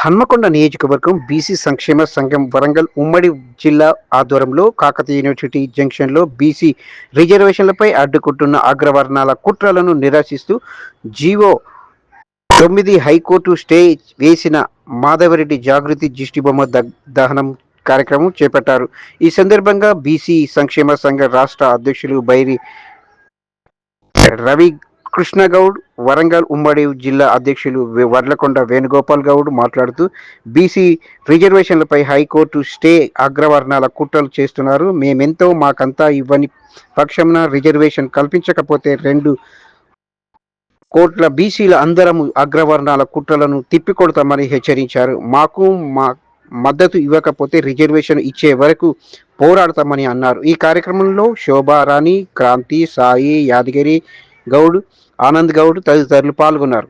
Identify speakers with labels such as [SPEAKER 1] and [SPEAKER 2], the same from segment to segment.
[SPEAKER 1] హన్మకొండ నియోజకవర్గం బీసీ సంక్షేమ సంఘం వరంగల్ ఉమ్మడి జిల్లా ఆధ్వర్యంలో కాకతీయ యూనివర్సిటీ జంక్షన్లో బీసీ రిజర్వేషన్లపై అడ్డుకుంటున్న అగ్రవర్ణాల కుట్రలను నిరాశిస్తూ జీవో తొమ్మిది హైకోర్టు స్టే వేసిన మాధవరెడ్డి జాగృతి దిష్టిబొమ్మ దహనం కార్యక్రమం చేపట్టారు. ఈ సందర్భంగా బీసీ సంక్షేమ సంఘ రాష్ట్ర అధ్యక్షులు బైరి రవి కృష్ణగౌడ్ వరంగల్ ఉమ్మడి జిల్లా అధ్యక్షులు వర్లకొండ వేణుగోపాల్ గౌడ్ మాట్లాడుతూ బీసీ రిజర్వేషన్లపై హైకోర్టు స్టే అగ్రవర్ణాల కుట్రలు చేస్తున్నారు. మేమెంతో మాకంతా ఇవ్వని పక్షంన రిజర్వేషన్ కల్పించకపోతే రెండు కోట్ల బీసీల అందరము అగ్రవర్ణాల కుట్రలను తిప్పికొడతామని హెచ్చరించారు. మాకు మా మద్దతు ఇవ్వకపోతే రిజర్వేషన్ ఇచ్చే వరకు పోరాడతామని అన్నారు. ఈ కార్యక్రమంలో శోభారాణి క్రాంతి సాయి యాదగిరి గౌడ్ ఆనంద్ గౌడ్ తదితరులు పాల్గొన్నారు.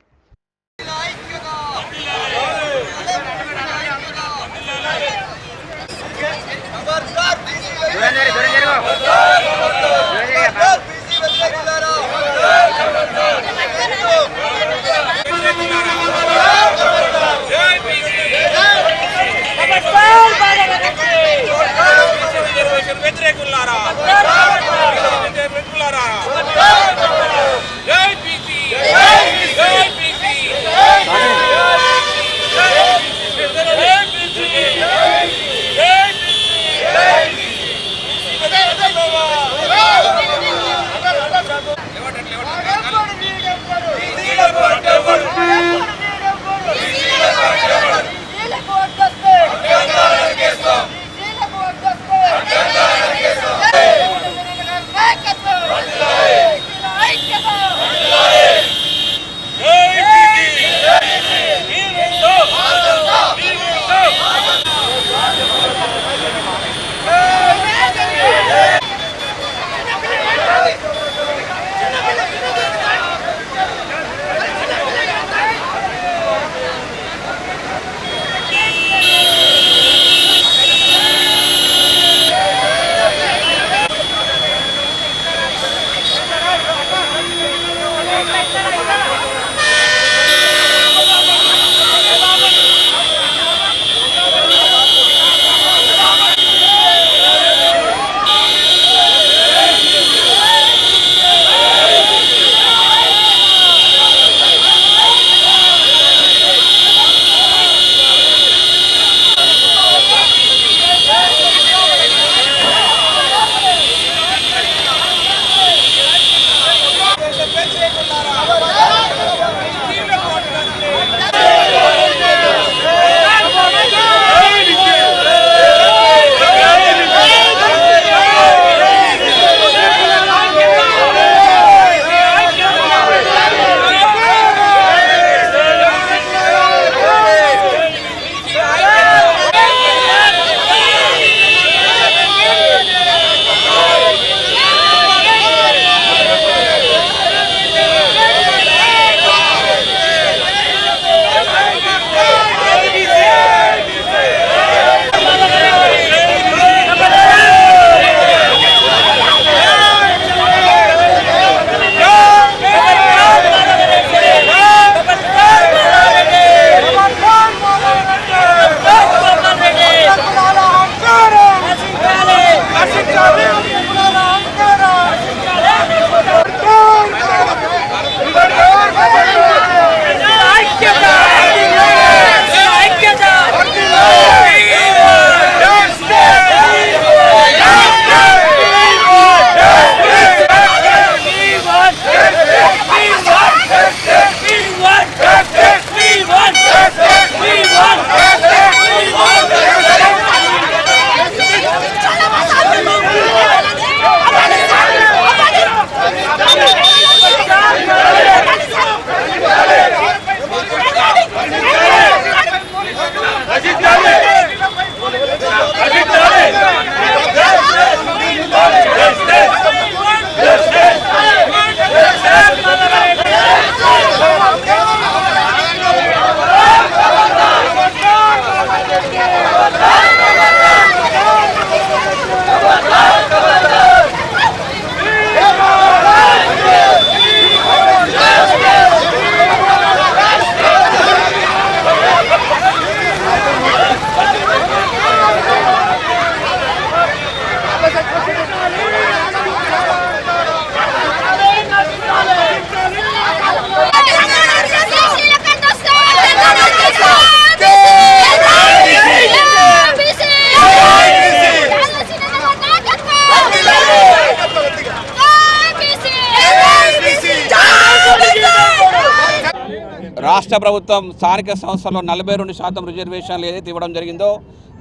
[SPEAKER 2] రాష్ట్ర ప్రభుత్వం స్థానిక సంస్థల్లో నలభై రెండు శాతం రిజర్వేషన్లు ఏదైతే ఇవ్వడం జరిగిందో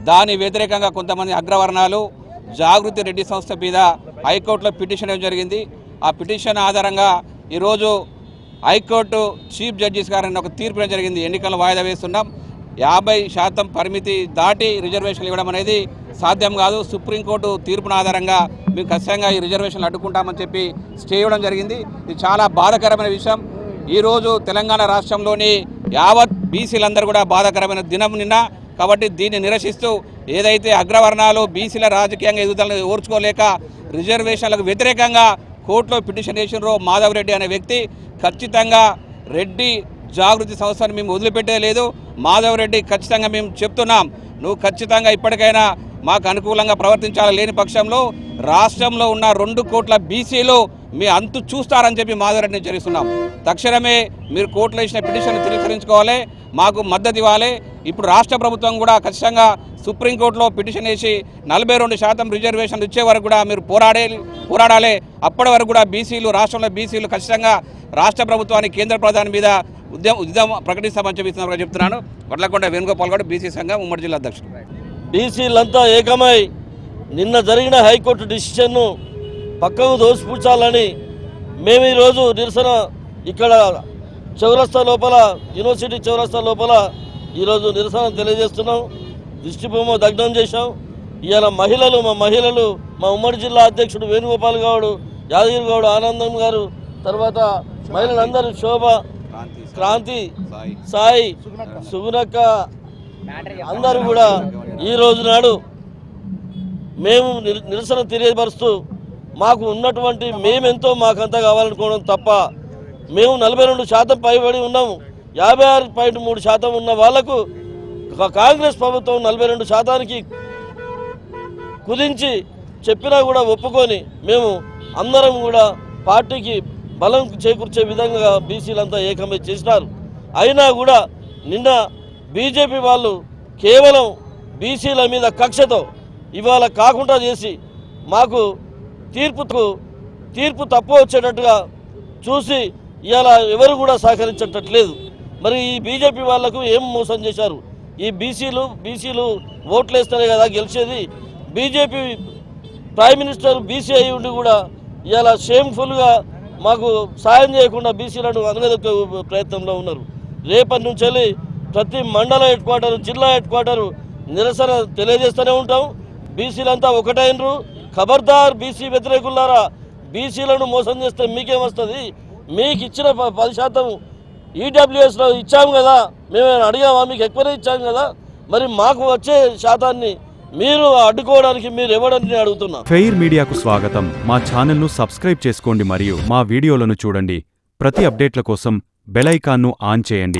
[SPEAKER 2] దాని వ్యతిరేకంగా కొంతమంది అగ్రవర్ణాలు జాగృతి రెడ్డి సంస్థ మీద హైకోర్టులో పిటిషన్ ఇవ్వడం జరిగింది. ఆ పిటిషన్ ఆధారంగా ఈరోజు హైకోర్టు చీఫ్ జడ్జిస్ గారిని ఒక తీర్పు ఇవ్వడం జరిగింది. ఎన్నికల వాయిదా వేస్తున్నాం. యాభై శాతం పరిమితి దాటి రిజర్వేషన్లు ఇవ్వడం అనేది సాధ్యం కాదు. సుప్రీంకోర్టు తీర్పున ఆధారంగా మేము ఖచ్చితంగా ఈ రిజర్వేషన్లు అడ్డుకుంటామని చెప్పి స్టే ఇవ్వడం జరిగింది. ఇది చాలా బాధాకరమైన విషయం. ఈరోజు తెలంగాణ రాష్ట్రంలోని యావత్ బీసీలందరూ కూడా బాధాకరమైన దినం నిన్న. కాబట్టి దీన్ని నిరసిస్తూ ఏదైతే అగ్రవర్ణాలు బీసీల రాజకీయంగా ఎదుగుదలను ఓర్చుకోలేక రిజర్వేషన్లకు వ్యతిరేకంగా కోర్టులో పిటిషన్ చేసినారో మాధవ్ రెడ్డి అనే వ్యక్తి ఖచ్చితంగా రెడ్డి జాగృతి సంస్థను మేము వదిలిపెట్టేది లేదు మాధవ్ రెడ్డి ఖచ్చితంగా మేము చెప్తున్నాం. నువ్వు ఖచ్చితంగా ఇప్పటికైనా మాకు అనుకూలంగా ప్రవర్తించాలి లేని పక్షంలో రాష్ట్రంలో ఉన్న రెండు కోట్ల బీసీలు మీ అంతు చూస్తారని చెప్పి మాధవరెడ్డిని చేస్తున్నాం తక్షణమే మీరు కోర్టులో ఇచ్చిన పిటిషన్ తిరస్కరించుకోవాలి మాకు మద్దతు ఇవ్వాలి. ఇప్పుడు రాష్ట్ర ప్రభుత్వం కూడా ఖచ్చితంగా సుప్రీంకోర్టులో పిటిషన్ వేసి నలభై రెండు శాతం రిజర్వేషన్లు ఇచ్చే వరకు కూడా మీరు పోరాడే పోరాడాలి. అప్పటి వరకు కూడా బీసీలు రాష్ట్రంలో బీసీలు ఖచ్చితంగా రాష్ట్ర ప్రభుత్వానికి కేంద్ర ప్రధాని మీద ఉద్యమ ఉద్యమం ప్రకటిస్తామని చెప్పి చెప్తున్నాను. వడ్లకొండ వేణుగోపాల్ గౌడ్ బీసీ సంఘం ఉమ్మడి జిల్లా అధ్యక్షుడు.
[SPEAKER 3] బీసీలంతా ఏకమై నిన్న జరిగిన హైకోర్టు డిసిషన్ను పక్కకు దోసిపుచ్చాలని మేము ఈరోజు నిరసన ఇక్కడ చౌరస్తా లోపల యూనివర్సిటీ చౌరస్తా లోపల ఈరోజు నిరసన తెలియజేస్తున్నాం. దిష్టిబొమ్మ దగ్నం చేశాం. ఇవాళ మహిళలు మా మహిళలు మా ఉమ్మడి జిల్లా అధ్యక్షుడు వేణుగోపాల్ గౌడ్ యాదగిరి గౌడ్ ఆనందం గారు తర్వాత మహిళలందరూ శోభ క్రాంతి సాయి. సుగుణక్క అందరూ కూడా ఈ రోజు నాడు మేము నిర- నిరసన తెలియపరుస్తూ మాకు ఉన్నటువంటి మేమెంతో మాకంతా కావాలనుకోవడం తప్ప మేము నలభై రెండు శాతం పైబడి ఉన్నాము. యాభై ఆరు పాయింట్ మూడు శాతం ఉన్న వాళ్ళకు కాంగ్రెస్ ప్రభుత్వం నలభై రెండు శాతానికి కుదించి చెప్పినా కూడా ఒప్పుకొని మేము అందరం కూడా పార్టీకి బలం చేకూర్చే విధంగా బీసీలంతా ఏకమై చేసినారు. అయినా కూడా నిన్న బీజేపీ వాళ్ళు కేవలం బీసీల మీద కక్షతో ఇవాళ కాకుండా చేసి మాకు తీర్పుకు తీర్పు తప్పు వచ్చేటట్టుగా చూసి ఇవాళ ఎవరు కూడా సహకరించేటట్లేదు. మరి ఈ బీజేపీ వాళ్ళకు ఏం మోసం చేశారు? ఈ బీసీలు బీసీలు ఓట్లు వేస్తేనే కదా గెలిచేది. బీజేపీ ప్రైమ్ మినిస్టర్ బీసీ అయి ఉండి కూడా ఇలా షేమ్ఫుల్గా మాకు సాయం చేయకుండా బీసీలను అనగదొక్కే ప్రయత్నంలో ఉన్నారు. రేపటి నుంచి వెళ్ళి ప్రతి మండల హెడ్ క్వార్టర్ జిల్లా హెడ్ క్వార్టరు నిరసన తెలియజేస్తూనే ఉంటాం. బీసీలంతా ఒకటైనరు ఖబర్దార్ బీసీ వ్యతిరేకులారా బీసీలను మోసం చేస్తే మీకేమొస్తుంది మీకు ఇచ్చిన ప- పది శాతం ఈడబ్ల్యూఎస్లో ఇచ్చాము కదా. మేము అడిగామా? మీకు ఎక్కువనే ఇచ్చాము కదా. మరి మాకు వచ్చే శాతాన్ని మీరు అడ్డుకోవడానికి మీరు ఎవడని అడుగుతున్నా.
[SPEAKER 4] ఫెయిర్ మీడియాకు స్వాగతం. మా ఛానల్ను సబ్స్క్రైబ్ చేసుకోండి మరియు మా వీడియోలను చూడండి. ప్రతి అప్డేట్ల కోసం బెల్ ఐకాన్ను ఆన్ చేయండి.